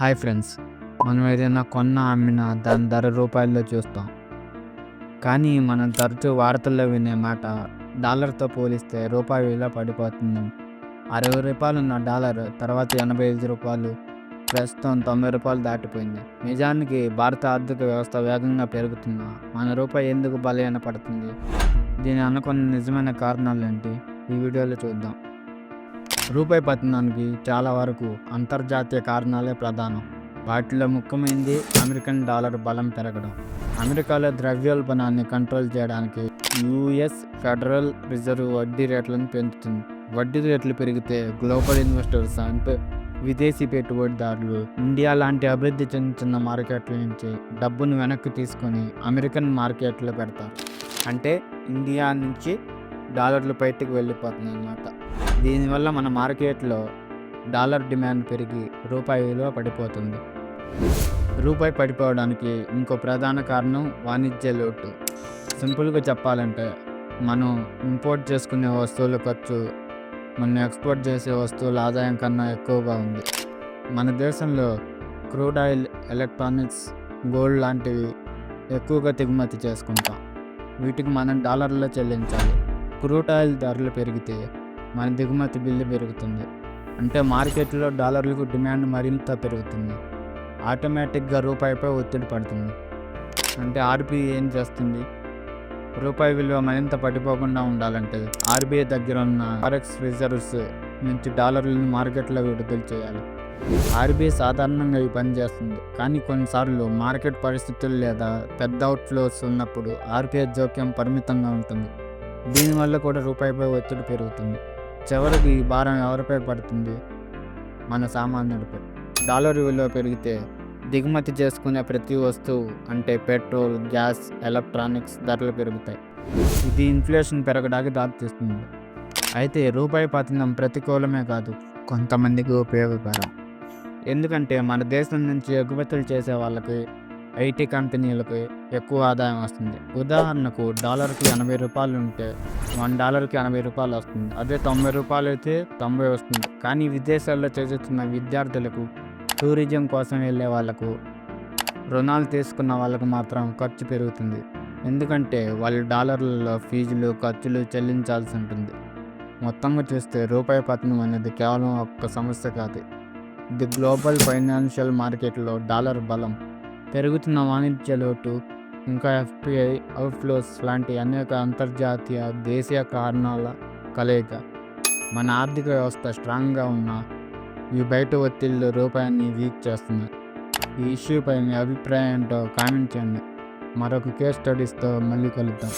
Hi friends మనం ఏదైనా కొన్న అమ్మిన దాని ధర రూపాయల్లో చూస్తాం. కానీ మనం తరచూ వార్తల్లో వినే మాట డాలర్తో పోలిస్తే రూపాయి విలువ పడిపోతుంది. అరవై రూపాయలు ఉన్న డాలర్ తర్వాత ఎనభై ఐదు రూపాయలు ప్రస్తుతం తొంభై రూపాయలు దాటిపోయింది. నిజానికి భారత ఆర్థిక వ్యవస్థ వేగంగా పెరుగుతున్నా మన రూపాయి ఎందుకు బలహీన పడుతుంది దీని అనుకున్న నిజమైన కారణాలు ఏంటి? ఈ వీడియోలో చూద్దాం. రూపాయి పతనానికి చాలా వరకు అంతర్జాతీయ కారణాలే ప్రధానం. వాటిలో ముఖ్యమైనది అమెరికన్ డాలర్ బలం పెరగడం. అమెరికాలో ద్రవ్యోల్బణాన్ని కంట్రోల్ చేయడానికి యుఎస్ ఫెడరల్ రిజర్వ్ వడ్డీ రేట్లను పెంచుతుంది. వడ్డీ రేట్లు పెరిగితే గ్లోబల్ ఇన్వెస్టర్స్ అంటే విదేశీ పెట్టుబడిదారులు ఇండియా లాంటి అభివృద్ధి చెందుతున్న మార్కెట్ల నుంచి డబ్బును వెనక్కి తీసుకొని అమెరికన్ మార్కెట్లో పెడతారు. అంటే ఇండియా నుంచి డాలర్లు బయటకు వెళ్ళిపోతుంది అన్నమాట దీనివల్ల మన మార్కెట్లో డాలర్ డిమాండ్ పెరిగి రూపాయి విలువ పడిపోతుంది. రూపాయి పడిపోవడానికి ఇంకో ప్రధాన కారణం వాణిజ్య లోటు. సింపుల్గా చెప్పాలంటే మనం ఇంపోర్ట్ చేసుకునే వస్తువుల ఖర్చు మనం ఎక్స్పోర్ట్ చేసే వస్తువుల ఆదాయం కన్నా ఎక్కువగా ఉంది. మన దేశంలో క్రూడ్ ఆయిల్ ఎలక్ట్రానిక్స్ గోల్డ్ లాంటివి ఎక్కువగా దిగుమతి చేసుకుంటాం. వీటికి మనం డాలర్లో చెల్లించాలి. క్రూడ్ ఆయిల్ ధరలు పెరిగితే మన దిగుమతి బిల్లు పెరుగుతుంది. అంటే మార్కెట్లో డాలర్లకు డిమాండ్ మరింత పెరుగుతుంది. ఆటోమేటిక్గా రూపాయిపై ఒత్తిడి పడుతుంది. అంటే ఆర్బీఐ ఏం చేస్తుంది? రూపాయి విలువ మరింత పడిపోకుండా ఉండాలంటే ఆర్బీఐ దగ్గర ఉన్న ఫారెక్స్ రిజర్వ్స్ నుంచి డాలర్లను మార్కెట్లో విడుదల చేయాలి. ఆర్బీఐ సాధారణంగా ఈ పని చేస్తుంది. కానీ కొన్నిసార్లు మార్కెట్ పరిస్థితులు లేదా పెద్ద అవుట్ఫ్లోస్ ఉన్నప్పుడు ఆర్బీఐ జోక్యం పరిమితంగా ఉంటుంది. దీనివల్ల కూడా రూపాయిపై ఒత్తిడి పెరుగుతుంది. చివరికి ఈ భారం ఎవరిపై పడుతుంది? మన సామాన్యుడిపై డాలర్ విలువ పెరిగితే దిగుమతి చేసుకునే ప్రతి వస్తువు అంటే పెట్రోల్ గ్యాస్ ఎలక్ట్రానిక్స్ ధరలు పెరుగుతాయి. ఇది ఇన్ఫ్లేషన్ పెరగడానికి దారితీస్తుంది. అయితే రూపాయి పతనం ప్రతికూలమే కాదు కొంతమందికి ఉపయోగకరం. ఎందుకంటే మన దేశం నుంచి ఎగుమతులు చేసే వాళ్ళకి ఐటీ కంపెనీలకు ఎక్కువ ఆదాయం వస్తుంది. ఉదాహరణకు డాలర్కి ఎనభై రూపాయలు ఉంటే వన్ డాలర్కి ఎనభై రూపాయలు వస్తుంది. అదే తొంభై రూపాయలు అయితే తొంభై వస్తుంది. కానీ విదేశాల్లో చదువుతున్న విద్యార్థులకు టూరిజం కోసం వెళ్ళే వాళ్ళకు రుణాలు తీసుకున్న వాళ్ళకు మాత్రం ఖర్చు పెరుగుతుంది. ఎందుకంటే వాళ్ళు డాలర్లలో ఫీజులు ఖర్చులు చెల్లించాల్సి ఉంటుంది. మొత్తంగా చూస్తే రూపాయి పతనం అనేది కేవలం ఒక్క సమస్య కాదు. ది గ్లోబల్ ఫైనాన్షియల్ మార్కెట్లో డాలర్ బలం పెరుగుతున్న వాణిజ్య లోటు ఇంకా ఎఫ్పిఐ అవుట్ఫ్లోస్ లాంటి అనేక అంతర్జాతీయ దేశీయ కారణాల కలయిక. మన ఆర్థిక వ్యవస్థ స్ట్రాంగ్గా ఉన్న ఈ బయట ఒత్తిళ్ళు రూపాయిని వీక్ చేస్తున్నాయి. ఈ ఇష్యూపై మీ అభిప్రాయంతో కామెంట్ చేయండి. మరొక కేస్ స్టడీస్తో మళ్ళీ కలుద్దాం.